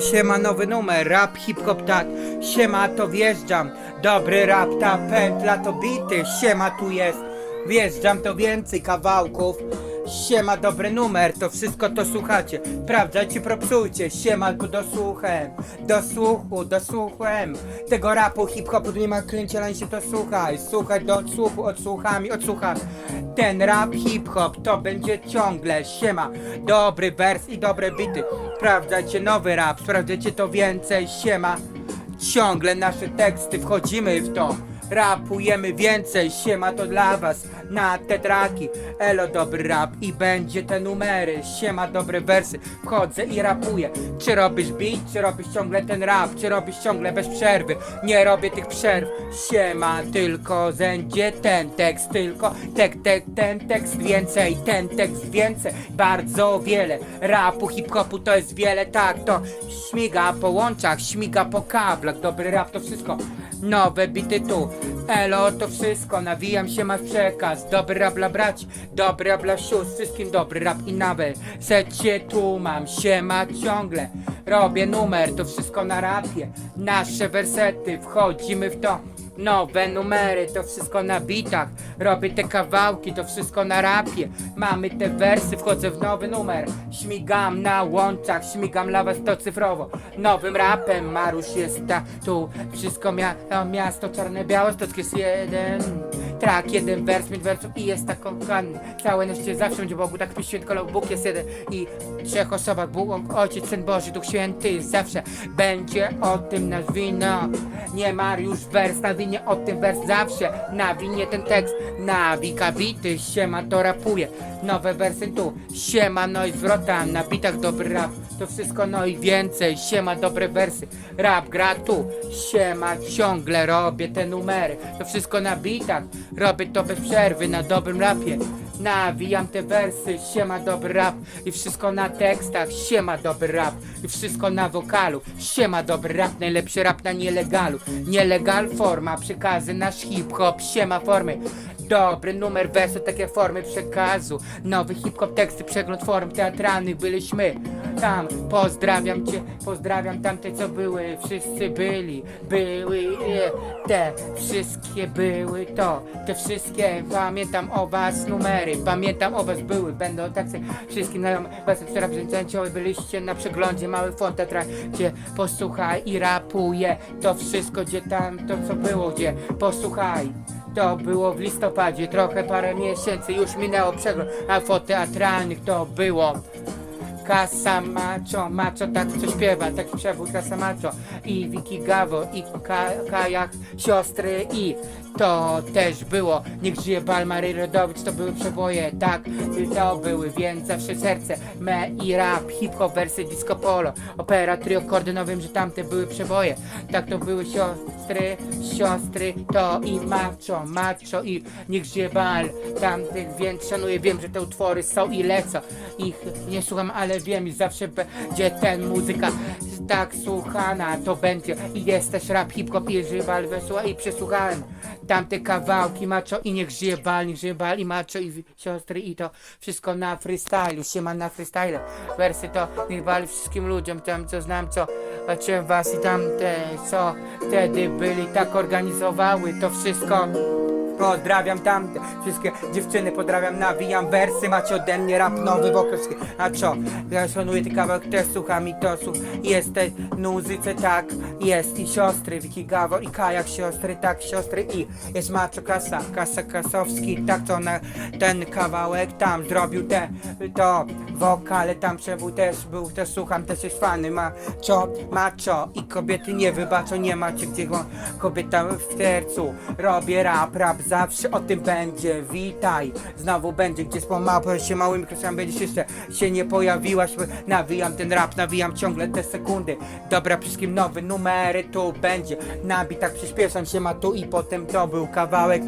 Siema, nowy numer, rap, hip-hop, tak, siema, to wjeżdżam, dobry rap, ta pętla to bity, siema, tu jest, wjeżdżam, to więcej kawałków, siema, dobry numer, to wszystko to słuchacie, sprawdzajcie, propsujcie, siema, go dosłuchem, do słuchu, do słuchem, tego rapu, hip-hopu, nie ma klęcia, się to słuchaj, słuchaj, do odsłuchu, odsłuchami, odsłucham, ten rap, hip-hop, to będzie ciągle, siema, dobry wers i dobre bity, sprawdzajcie nowy rap, sprawdzajcie to więcej, siema, ciągle nasze teksty, wchodzimy w to, rapujemy więcej, siema to dla was, na te traki, elo dobry rap i będzie te numery, siema dobre wersy, wchodzę i rapuję, czy robisz beat, czy robisz ciągle ten rap, czy robisz ciągle bez przerwy, nie robię tych przerw, siema tylko będzie ten tekst, tylko tek, tek, ten tekst więcej, ten tekst więcej, bardzo wiele, rapu, hip-hopu to jest wiele, tak, to śmiga po łączach, śmiga po kablach, dobry rap to wszystko, nowe bity tu, elo to wszystko, nawijam się masz przekaz, dobry rap dla braci, dobry rap dla sióstr, wszystkim dobry rap i nawet, secie tu mam, siema ciągle, robię numer, to wszystko na rapie, nasze wersety, wchodzimy w to, Nowe numery, to wszystko na bitach. Robię te kawałki, to wszystko na rapie. Mamy te wersy, wchodzę w nowy numer. Śmigam na łączach, śmigam dla was to cyfrowo. Nowym rapem Marusz jest ta, tu Wszystko mia to miasto czarne, białe, Stock jest jeden Trak, jeden wers, pięć wersów i jest tak kochany Całe szczęście zawsze będzie Bogu, tak pisz świętko, Bóg jest jeden I trzech osobach, Bóg, Ojciec, Syn Boży, Duch Święty Zawsze. Będzie o tym nasz wino. Nie Mariusz wers na winie, o tym wers zawsze. Na winie ten tekst, na wika bity Siema to rapuje, nowe wersy tu. Siema no i zwrota, na bitach dobry rap. To wszystko no i więcej, siema dobre wersy. Rap gra tu, siema ciągle robię te numery. To wszystko na bitach, robię to bez przerwy Na dobrym rapie. Nawijam te wersy, siema dobry rap. I wszystko na tekstach, siema dobry rap. I wszystko na wokalu, siema dobry rap. Najlepszy rap na nielegalu. Nielegal forma, przekazy nasz hip-hop, siema formy Dobry numer wersu, takie formy przekazu. Nowy hip-hop, teksty, przegląd form teatralnych byliśmy. Tam Pozdrawiam cię, pozdrawiam tamte co były. Wszyscy byli, były te Wszystkie były to Te wszystkie, pamiętam o was numery Pamiętam o was były, będą tacy Wszystkim znajomym was reprezentanci Byliście na przeglądzie, mały font gdzie posłuchaj i rapuje To wszystko, gdzie tam, to co było, gdzie posłuchaj to było w listopadzie, trochę parę miesięcy już minęło przegląd, a fot teatralnych to było. Kasa Macho, Macho tak co śpiewa, taki przewód Kasa Macho. I Vicky Gavo i Ka Kajach, siostry i to też było, niech żyje Bal Marii Rodowicz, to były przeboje, tak, to były, więc zawsze serce, me i rap, hip-hop, wersy, disco polo, opera, trio, kordy, wiem, że tamte były przeboje, tak to były siostry, siostry, to i macho, macho i niech żyje Bal, tamtych, więc szanuję, wiem, że te utwory są i lecą, ich nie słucham, ale wiem i zawsze będzie ten muzyka tak słuchana, to będzie i jest też rap, hip-hop i żyje Bal, wesła i przesłuchałem tamte kawałki macho i niech żyje bal, niech żyje bal i macho i siostry i to wszystko na freestylu, się ma na freestyle. Wersy to niech bali wszystkim ludziom, tam co znam, co patrzyłem was i tamte, co wtedy byli, tak organizowały to wszystko. Pozdrawiam tamte wszystkie dziewczyny, pozdrawiam, nawijam wersy, macie ode mnie rap nowy w okresie. A co? Ja szanuję ten kawałek, też słucham i to słuch. Jest tej muzyce, tak, jest i siostry, Wiki Gawo i Kajak, siostry, tak, siostry i jest Macho Kasa, Kasa Kasowski, tak to na ten kawałek tam zrobił te, to wokale, tam przebój też był, też słucham, też jest fany, macho, macho i kobiety nie wybaczą, nie macie gdzie kobieta w sercu, robię rap, rap zawsze o tym będzie, witaj, znowu będzie, gdzie pomału się małymi krokami. Będziesz jeszcze się nie pojawiłaś, nawijam ten rap, nawijam ciągle te sekundy, dobra, wszystkim nowy numery tu będzie, nabij, tak przyspieszam się ma tu i potem to był kawałek,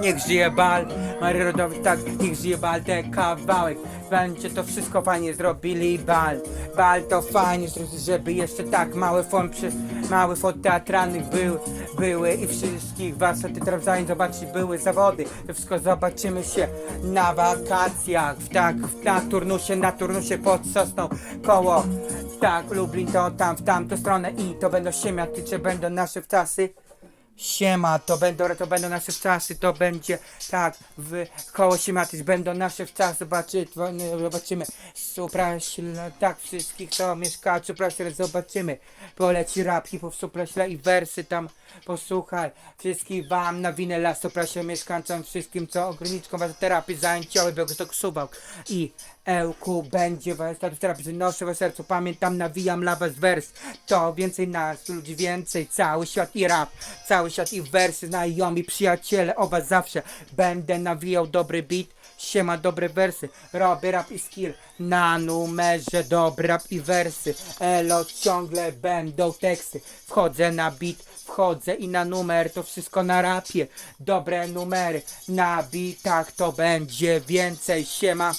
Niech żyje bal, Marii Rodowicz, tak, niech żyje bal, ten kawałek Będzie to wszystko fajnie zrobili, bal. Bal to fajnie, żeby jeszcze tak małe form przy, Małe fot teatralnych były, były i wszystkich warsztaty trafiań zobaczyć były zawody. To wszystko zobaczymy się na wakacjach, w tak, na turnusie, na turnusie pod sosną Koło Tak, Lublin to tam, w tamtą stronę i to będą siemiatycze, będą nasze wczasy. Siema, to będą, to będą nasze wczasy, to będzie tak, w koło siematyc będą nasze wczasy, zobaczy, zobaczymy. Supraśle, tak, wszystkich to mieszka, supraśle, zobaczymy. Poleci rap, hip-hop, i wersy tam, posłuchaj. Wszystkich wam na winę las, supraśle, mieszkańcom, wszystkim, co ograniczką was terapii zajęciowej, Białystok, Suwałk i Ełku będzie was terapii, noszę w sercu, pamiętam, nawijam dla was wers. To więcej nas, ludzi więcej, cały świat i rap, cały świat i wersy, znajomi, przyjaciele, o was zawsze. Będę nawijał dobry beat. Siema, dobre wersy, robię rap i skill Na numerze dobry rap i wersy. Elo, ciągle będą teksty. Wchodzę na beat, wchodzę i na numer To wszystko na rapie. Dobre numery Na beatach to będzie więcej Siema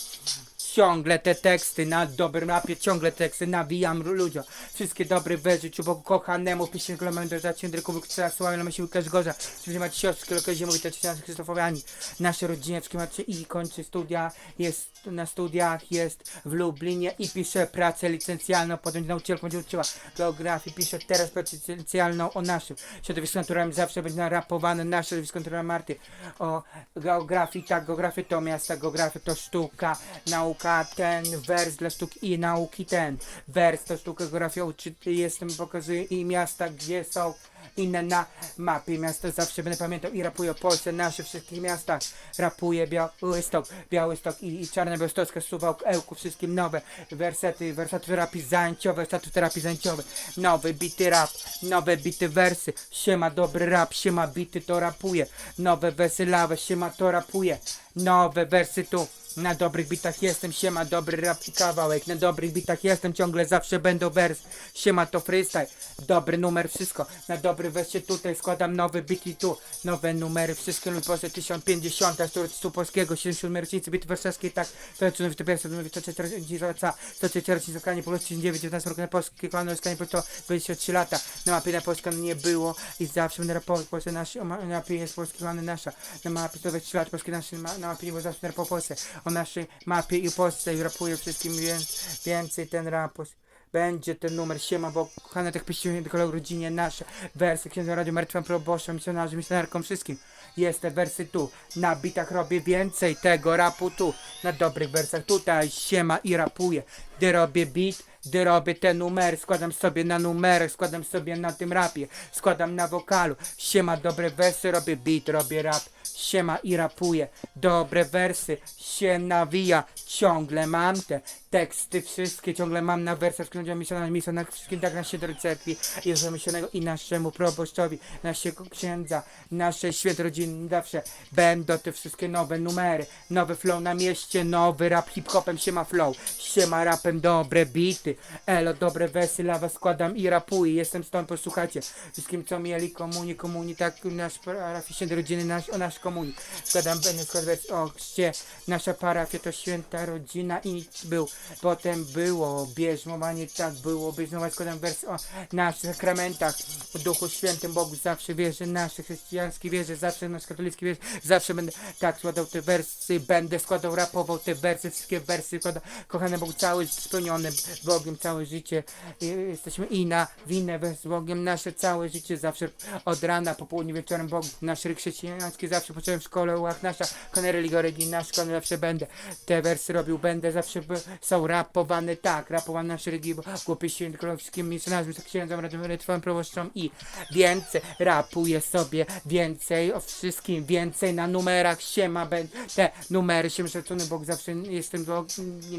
Ciągle te teksty na dobrym rapie, ciągle teksty nawijam ludziom. Wszystkie dobre we życiu, Bogu kochanemu, pieśń glomendo, za ciędryków, która sława na myśli Łukasz Gorza. Czyli macie siostry, lokazie mówi to nas Krzysztofowiani. Nasze rodzineczki macie i kończy studia, jest na studiach, jest w Lublinie i pisze pracę licencjalną, potem nauczycielką będzie uczyła geografii, pisze teraz pracę licencjalną o naszym środowisku naturalnym, zawsze będzie narapowane nasze środowisko naturalne Marty. O geografii, tak, geografia to miasta, geografia to sztuka, nauka, ten wers dla sztuki i nauki ten. Wers to sztuka, geografia uczy, jestem, pokazuję i miasta, gdzie są inne na mapie miasta zawsze będę pamiętał i rapuję o Polsce, nasze wszystkich miastach. Rapuję Białystok, Białystok i, i Czarna Białostocka, Suwałk, Ełku, wszystkim nowe wersety, wersety terapii zajęciowe, wersety terapii zajęciowe, nowe bity rap, nowe bity wersy, siema dobry rap, siema bity to rapuje, nowe wersy lawe, siema to rapuje, nowe wersy tu. Na dobrych bitach jestem, siema, dobry rap i kawałek. Na dobrych bitach jestem, ciągle zawsze będą wers. Siema to freestyle, dobry numer, wszystko. Na dobry wersje tutaj składam nowy bit i tu. Nowe numery, wszystkie lub poza 1050, tu polskiego, 77 rocznicy bity warszawskiej, tak. To jest to pierwsze, to jest to trzeci rocznica, to trzeci rocznica skanie po 39, 19 roku na polskie kolano po to 23 lata. Na mapie na Polskę nie było i zawsze w Polsce nasz, na mapie jest polskie kolano nasza. Na mapie to 23 lat, ma- na mapie nie było zawsze w Polsce. O naszej mapie i Polsce i rapuję wszystkim więc, więcej ten rapus. Będzie ten numer, siema, bo kochane tak piszcie tylko rodzinie nasze wersy, księdza radio, martwym proboszczom, misjonarzom, misjonarkom, wszystkim. Jest te wersy tu, na bitach robię więcej tego rapu tu, na dobrych wersach tutaj, siema i rapuję, gdy robię beat, gdy robię te numery, składam sobie na numerach, składam sobie na tym rapie, składam na wokalu, siema, dobre wersy, robię beat, robię rap, siema i rapuję, dobre wersy, się nawija, ciągle mam te teksty wszystkie, ciągle mam na wersach, księdza misjonarza, misjonarza, wszystkim tak naszej do cerkwi, Jezusa Misionego i naszemu proboszczowi, naszego księdza, naszej świętej rodziny, zawsze będą te wszystkie nowe numery, nowy flow na mieście, nowy rap hip-hopem, siema flow, siema rapem, dobre bity, elo, dobre wersy, lawa składam i rapuję, jestem stąd, posłuchajcie, wszystkim co mieli komunii, komunii, tak nasz parafii świętej rodziny, nasz, o nasz komunii, składam, będę składać o chrzcie, nasza parafia to święta rodzina i był, potem było bierzmowanie, tak było, bierzmowanie, składam wersy o naszych sakramentach, o Duchu Świętym, Bogu zawsze wierzę, nasze chrześcijańskie wierzę, zawsze nasz katolicki wierzę, zawsze będę tak składał te wersy, będę składał, rapował te wersy, wszystkie wersy, składał, kochany Bóg, cały spełniony Bogiem, całe życie, jesteśmy i na winę z Bogiem, nasze całe życie, zawsze od rana, po południu, wieczorem Bóg, nasz ryk chrześcijański, zawsze począłem w szkole, łach nasza, kochany religio religijna, szkoła, zawsze będę te wersy robił, będę, zawsze są rapowane, tak, rapowane nasze religii, bo głupie święty królewskim misjonarzem, z księdzem, radiowy, twoim proboszczą i więcej, rapuję sobie więcej o wszystkim, więcej na numerach, siema, ben, te numery, się szacunek, Bóg zawsze jestem, Bóg,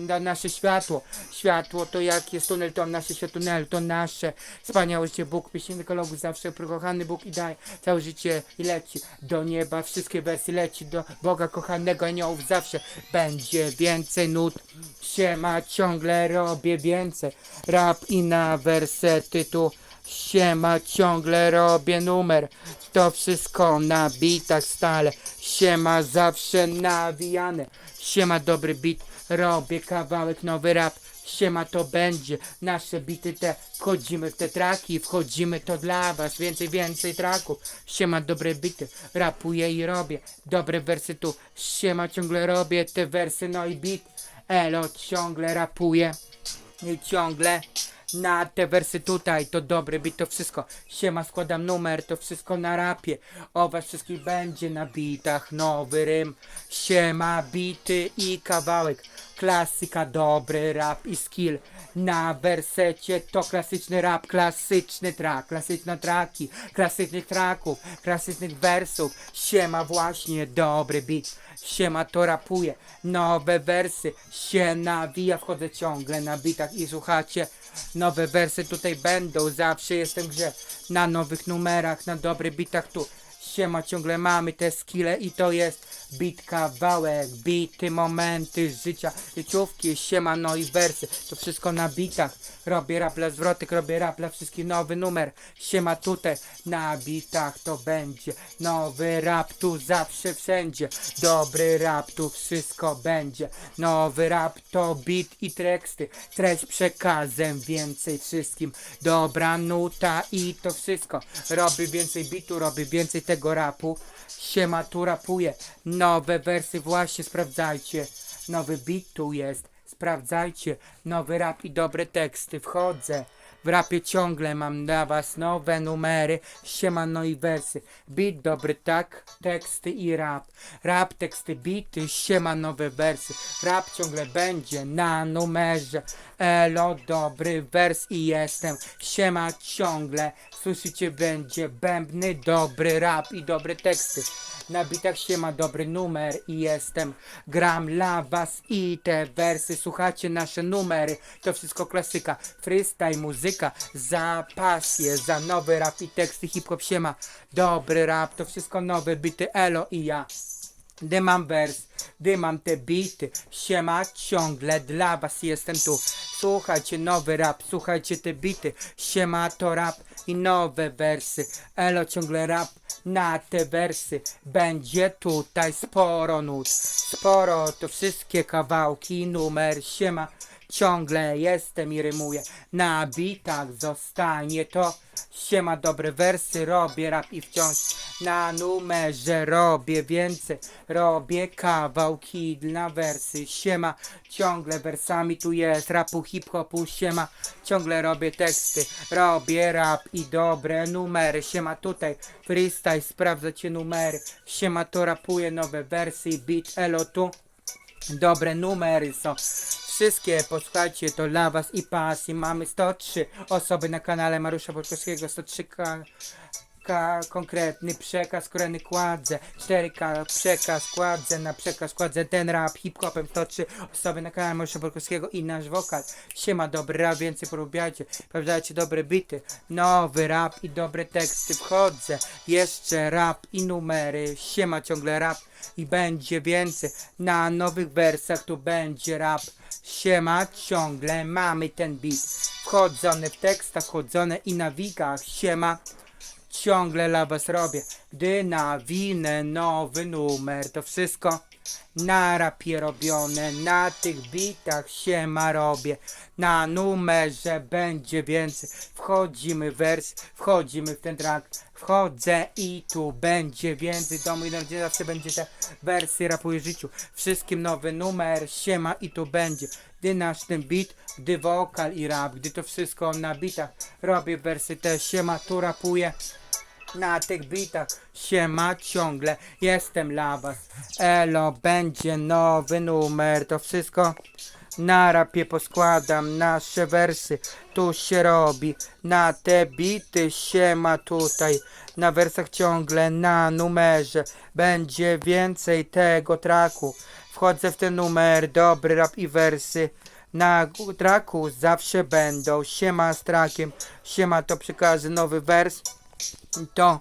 na nasze światło, światło to jak jest tunel, to nasze światło, tunel, to nasze, wspaniałe życie, Bóg, pieśni ekologów, zawsze kochany Bóg i daje całe życie i leci do nieba, wszystkie wersy leci do Boga kochanego aniołów, zawsze będzie więcej nut, siema, ciągle robię więcej, rap i na wersety tu, siema, ciągle robię numer, to wszystko na bitach stale, siema, zawsze nawijane, siema, dobry bit, robię kawałek, nowy rap, Siema to będzie, nasze bity te, wchodzimy w te traki, wchodzimy to dla was, więcej, więcej traków. Siema dobre bity, rapuję i robię, dobre wersy tu, siema ciągle robię te wersy, no i bit, elo ciągle rapuję i ciągle Na te wersy tutaj, to dobry bit, to wszystko. Siema, składam numer, to wszystko na rapie. O was wszystkich będzie na bitach, nowy rym. Siema, bity i kawałek. Klasyka, dobry rap i skill. Na wersecie to klasyczny rap, klasyczny track, klasyczne traki, klasycznych traków, klasycznych wersów. Siema, właśnie dobry beat. Siema, to rapuje. Nowe wersy się nawija, wchodzę ciągle na bitach i słuchacie. Nowe wersy tutaj będą, zawsze jestem grze. Na nowych numerach, na dobrych bitach tu. Siema, ciągle mamy te skille i to jest bit kawałek, bity momenty życia, życiówki, siema, no i wersy, to wszystko na bitach, robię rap dla zwrotek, robię rap dla wszystkich, nowy numer, siema tutaj, na bitach to będzie, nowy rap tu zawsze wszędzie, dobry rap tu wszystko będzie, nowy rap to beat i teksty, treść przekazem więcej wszystkim, dobra nuta i to wszystko, robię więcej bitu, robię więcej tego rapu, Siema tu rapuje, nowe wersy właśnie sprawdzajcie, nowy beat tu jest, sprawdzajcie, nowy rap i dobre teksty, wchodzę. W rapie ciągle mam dla was nowe numery, siema no i wersy, beat dobry tak, teksty i rap, rap, teksty, bity, siema nowe wersy, rap ciągle będzie na numerze, elo dobry wers i jestem, siema ciągle, słyszycie będzie bębny, dobry rap i dobre teksty. Na bitach się ma dobry numer i jestem Gram dla was i te wersy Słuchacie nasze numery To wszystko klasyka Freestyle, muzyka Za pasję, za nowy rap i teksty Hip-hop się ma Dobry rap, to wszystko nowe Bity Elo i ja gdy mam wers, gdy mam te bity, siema ciągle dla was jestem tu. Słuchajcie nowy rap, słuchajcie te bity, siema to rap i nowe wersy. Elo ciągle rap na te wersy. Będzie tutaj sporo nut, sporo to wszystkie kawałki, numer siema. Ciągle jestem i rymuję, na bitach zostanie to. Siema dobre wersy, robię rap i wciąż na numerze robię więcej. Robię kawałki dla wersy, siema. Ciągle wersami tu jest rapu hip-hopu, siema. Ciągle robię teksty, robię rap i dobre numery, siema tutaj. Freestyle, sprawdzacie numery, siema to rapuję nowe wersy, beat elo tu. Dobre numery są. Wszystkie posłuchajcie, to dla was i pasji. Mamy 103 osoby na kanale Mariusza Borkowskiego, 103 ka, konkretny przekaz, kolejny kładzę. 4K przekaz, kładzę na przekaz, kładzę ten rap, hip-hopem 103 osoby na kanale Mariusza Borkowskiego i nasz wokal. Siema, dobry rap, więcej porobiajcie. Sprawdzajcie dobre bity, nowy rap i dobre teksty. Wchodzę, jeszcze rap i numery. Siema, ciągle rap i będzie więcej. Na nowych wersach tu będzie rap. Siema, ciągle mamy ten beat. Wchodzony w tekstach, wchodzone i na wikach. Siema, ciągle dla was robię. Gdy nawinę nowy numer, to wszystko na rapie robione. Na tych bitach siema robię. Na numerze będzie więcej. Wchodzimy w wers, wchodzimy w ten track. Wchodzę i tu będzie więcej domu i gdzie zawsze będzie te wersy rapuje życiu. Wszystkim nowy numer, siema i tu będzie. Gdy nasz ten beat, gdy wokal i rap, gdy to wszystko na bitach robię wersy też siema tu rapuję na tych bitach siema ciągle jestem dla was elo będzie nowy numer to wszystko na rapie poskładam nasze wersy. Tu się robi. Na te bity siema tutaj. Na wersach ciągle na numerze. Będzie więcej tego traku. Wchodzę w ten numer. Dobry rap i wersy. Na traku zawsze będą. Siema z trakiem. Siema to przekaże nowy wers. To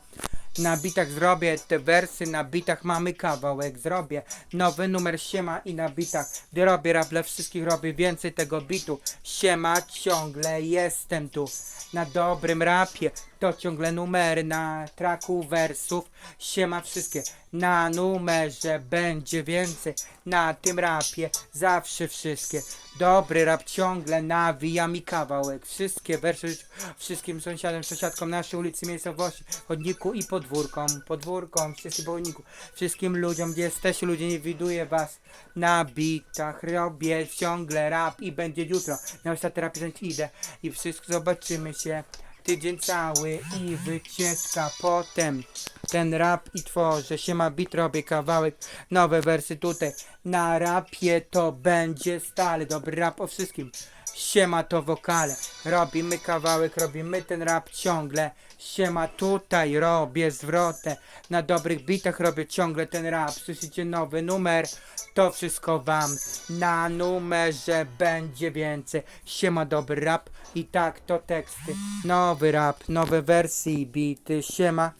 na bitach zrobię te wersy, na bitach mamy kawałek, zrobię nowy numer siema i na bitach, gdy robię rap dla wszystkich, robię więcej tego bitu, siema ciągle jestem tu, na dobrym rapie, To ciągle numery na traku wersów. Siema wszystkie. Na numerze będzie więcej. Na tym rapie zawsze wszystkie. Dobry rap ciągle nawija mi kawałek. Wszystkie wersy wszystkim sąsiadom, sąsiadkom naszej ulicy, miejscowości, chodniku i podwórkom. Podwórkom, wszystkim chodniku. Wszystkim ludziom, gdzie jesteście ludzie, nie widuję was na bitach. Robię ciągle rap i będzie jutro. Na ostatni rap idę i wszystko zobaczymy się. Tydzień cały i wycieczka. Potem ten rap i tworzę. Się ma bit robię kawałek. Nowe wersy tutaj. Na rapie to będzie stale dobry rap o wszystkim siema to wokale. Robimy kawałek robimy ten rap ciągle. Siema tutaj robię zwrotę. Na dobrych bitach robię ciągle ten rap. Słyszycie nowy numer? To wszystko wam na numerze. Będzie więcej. Siema dobry rap. I tak to teksty. Nowy rap nowe wersje bity. Siema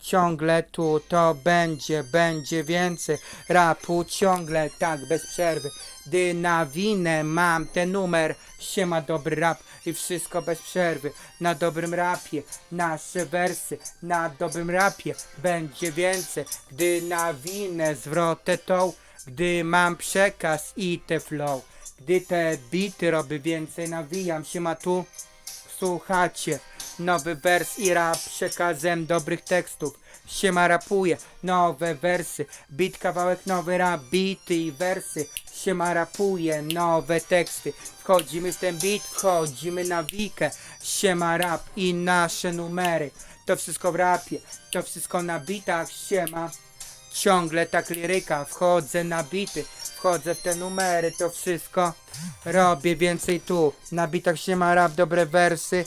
Ciągle tu to będzie, będzie więcej rapu, ciągle tak bez przerwy. Gdy na winę mam ten numer, siema dobry rap i wszystko bez przerwy. Na dobrym rapie, nasze wersy, na dobrym rapie będzie więcej. Gdy na winę zwrotę tą, gdy mam przekaz i te flow. Gdy te bity robię więcej, nawijam się ma tu. Słuchacie, nowy wers i rap przekazem dobrych tekstów. Siema rapuje, nowe wersy, bit kawałek, nowy rap, bity i wersy. Siema rapuje, nowe teksty. Wchodzimy w ten beat, wchodzimy na wikę. Siema rap i nasze numery. To wszystko w rapie, to wszystko na bitach. Siema. Ciągle tak liryka, wchodzę na bity, wchodzę w te numery, to wszystko robię więcej tu. Na bitach się rap, dobre wersy,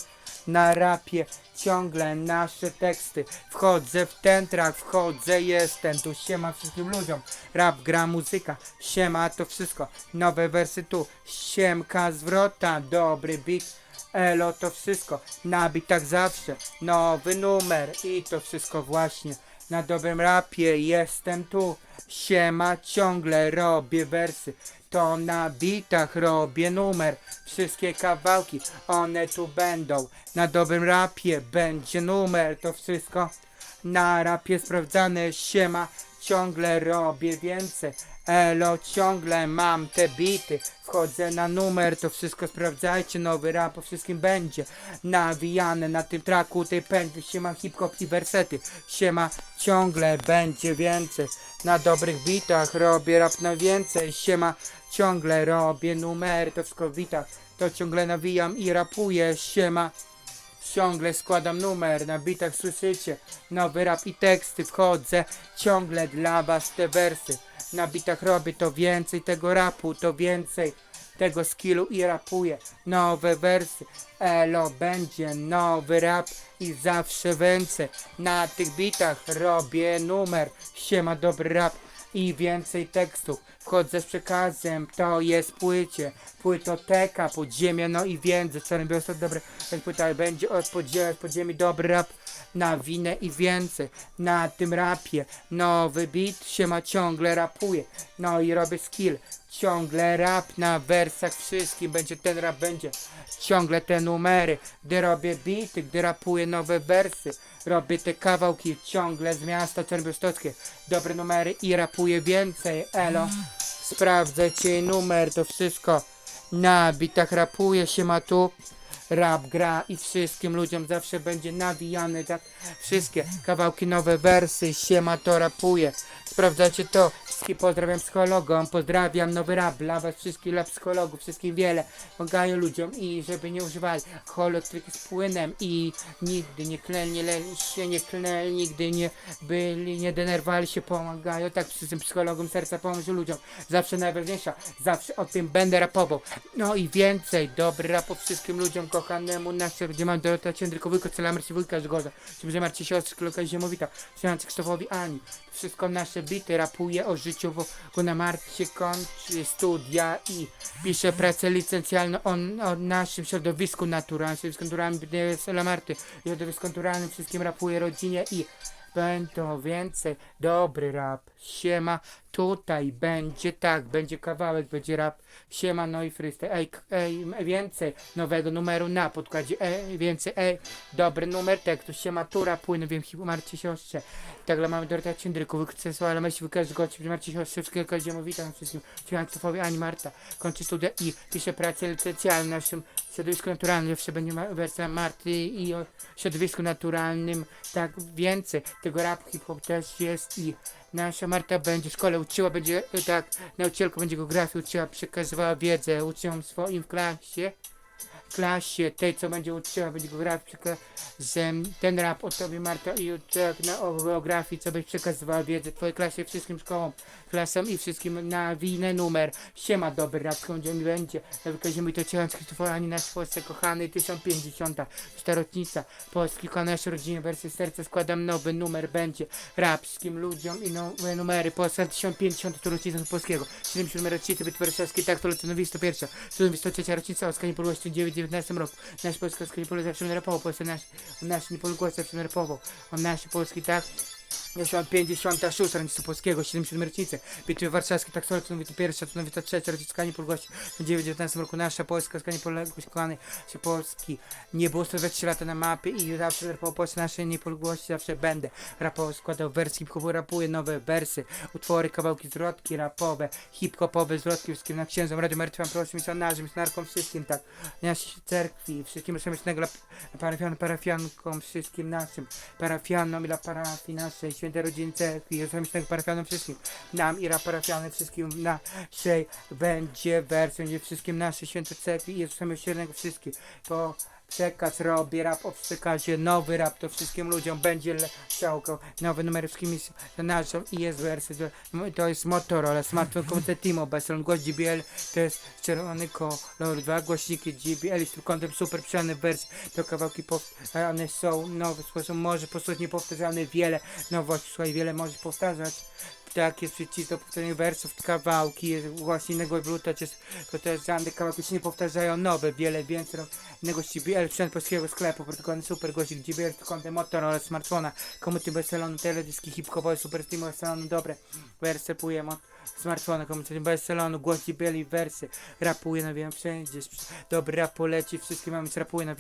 na rapie ciągle nasze teksty. Wchodzę w ten track, wchodzę, jestem tu, siema wszystkim ludziom. Rap, gra, muzyka, siema to wszystko, nowe wersy tu, siemka, zwrota, dobry beat. Elo to wszystko, na bitach zawsze, nowy numer i to wszystko właśnie. Na dobrym rapie jestem tu, siema ciągle robię wersy. To na bitach robię numer, wszystkie kawałki, one tu będą. Na dobrym rapie będzie numer, to wszystko na rapie sprawdzane, siema ciągle robię więcej. Elo, ciągle mam te bity, wchodzę na numer, to wszystko sprawdzajcie, nowy rap o wszystkim będzie nawijane na tym traku, tej pętli, siema hip-hop i wersety, siema ciągle będzie więcej, na dobrych bitach robię rap na więcej, siema ciągle robię numery, to wszystko w bitach, to ciągle nawijam i rapuję, siema Ciągle składam numer, na bitach słyszycie. Nowy rap i teksty wchodzę Ciągle dla was te wersy Na bitach robię to więcej tego rapu To więcej tego skillu i rapuję. Nowe wersy Elo będzie nowy rap I zawsze więcej. Na tych bitach robię numer Siema dobry rap i więcej tekstów. Wchodzę z przekazem, to jest płycie, płytoteka, podziemia, no i więcej, robią to dobre, ten płyta będzie od podziemia, od podziemi dobry rap, na winę i więcej, na tym rapie, nowy beat się ma ciągle rapuje, no i robię skill, ciągle rap na wersach wszystkim, będzie ten rap, będzie. Ciągle te numery, gdy robię beaty, gdy rapuję nowe wersy, robię te kawałki ciągle z miasta Czerbiostockie, dobre numery i rapuję więcej, elo, sprawdzajcie numer, to wszystko, na bitach rapuje się ma tu, rap gra i wszystkim ludziom zawsze będzie nawijany, tak, wszystkie kawałki, nowe wersy, siema to rapuje, sprawdzajcie to, wszystkich pozdrawiam psychologom, pozdrawiam nowy rap dla was. Wszystkich, dla psychologów, wszystkim wiele, pomagają ludziom i żeby nie używali holoktryki z płynem i nigdy nie klęli, się, nie klęli, nigdy nie byli, nie denerwowali się, pomagają, tak wszystkim psychologom serca pomóc ludziom, zawsze najważniejsza, zawsze o tym będę rapował, no i więcej, dobry rap wszystkim ludziom, kochanemu nasze, gdzie mam Dorota Ciędryko, Wujko, Celamerci, Wujka, Zgoda, Ciebie Marci, Siostry, Kloka, Ziemowita, Śniący Krzysztofowi, Ani, wszystko nasze bity, rapuje o życiu, bo na marcie kończy studia i pisze pracę licencjalną o, o naszym środowisku naturalnym, środowisku naturalnym, naturalnym, środowisku naturalnym, wszystkim rapuje rodzinie i będą więcej. Dobry rap. Siema, tutaj będzie tak, będzie kawałek, będzie rap. Siema, no i freestyle. Ej, ej, więcej nowego numeru na podkładzie. Ej, więcej, ej, dobry numer tekstu. Siema, tu rapujny, wiem, hipo Marcie siostrze. Takle mamy Dorota Ciędryku, wykresowa, ale myśli wykaż gości, Marcie siostrze, wszystkiego każdemu witam wszystkim. Krzysztofowi, Ani Marta, kończy studia i pisze pracę licencjalną w naszym środowisku naturalnym. Zawsze będzie wersja Marty i o środowisku naturalnym. Tak, więcej tego rap hip-hop też jest i nasza Marta będzie w szkole uczyła, będzie e, tak, nauczycielką będzie geografii uczyła, przekazywała wiedzę uczniom swoim w klasie klasie, tej co będzie utrzymywać grafika, że ten rap o Tobie Marta i uczek na o geografii, co byś przekazywała wiedzę Twojej klasie, wszystkim szkołom, klasom i wszystkim na winę numer. Siema, dobry rap, skąd mi będzie? Na wykazie mi to ciałem Krzysztofolani, nasz w Polsce kochany, 1050, czterotnica, Polski konasz rodziny, wersję serca, składam nowy numer, będzie rapskim ludziom i nowe numery, Polska 1050, to rocznica polskiego, 77 rocznicy, byt warszawski, tak to lecę, 101, 103 rocznica, Oskar Niepodległości, 9 2019 roku. Nasz polski sklepik zawsze rapował, Polsce nasz, nasz nie polgłos zawsze rapował. On nasz polski tak Jeszcze mam 56 rocznicę polskiego, 77 rocznice. Bitwy warszawskie, tak samo to pierwsza, to to trzecia rocznicka niepodległości. W 19 roku nasza Polska, skanie niepodległość, kochany się Polski. Nie było 123 lata na mapie i zawsze rapował Polsce naszej niepodległości, zawsze będę. Rapował, składał wersy, hip-hopu, rapuje nowe wersy, utwory, kawałki, zwrotki rapowe, hip-hopowe zwrotki, wszystkim na księdzom, radio martwym, proszę misjonarzom, misjonarkom, wszystkim, tak. Naszej cerkwi, wszystkim przemyślnego dla parafian, parafiankom, wszystkim naszym parafianom i dla parafii naszej, świętej cerkwi, przemyślnego parafianom wszystkim, nam i parafianom wszystkim naszej będzie wers, będzie wszystkim naszej świętej cerkwi Jezusa Miłosiernego wszystkim, po przekaz robię rap o przekazie, nowy rap to wszystkim ludziom będzie leciałko, nowe numery wszystkim misjonarzom i jest wersy, to, jest Motorola, smartphone komputer Timo, Beselon, głos JBL, to jest czerwony kolor, dwa głośniki JBL z trójkątem super przyjemny wersji, to kawałki powtarzane są, nowy sposób, może posłuchać niepowtarzane wiele nowości, słuchaj, wiele możesz powtarzać, tak, jest przycisk wersów, kawałki, jest właśnie innego to też żadne kawałki się nie powtarzają, nowe, wiele więcej innego JBL, sprzęt polskiego sklepu, protokolny super głośnik JBL, kątem Motorola, smartfona, komuty bez salonu, teledyski hip-hopowe, super steamowe salonu, dobre, wersy puje od smartfona, komuty bez salonu, głos JBL i wersy, rapuje, nawijam wszędzie, dobry rap poleci, wszystkie mamy rapuje, nawijam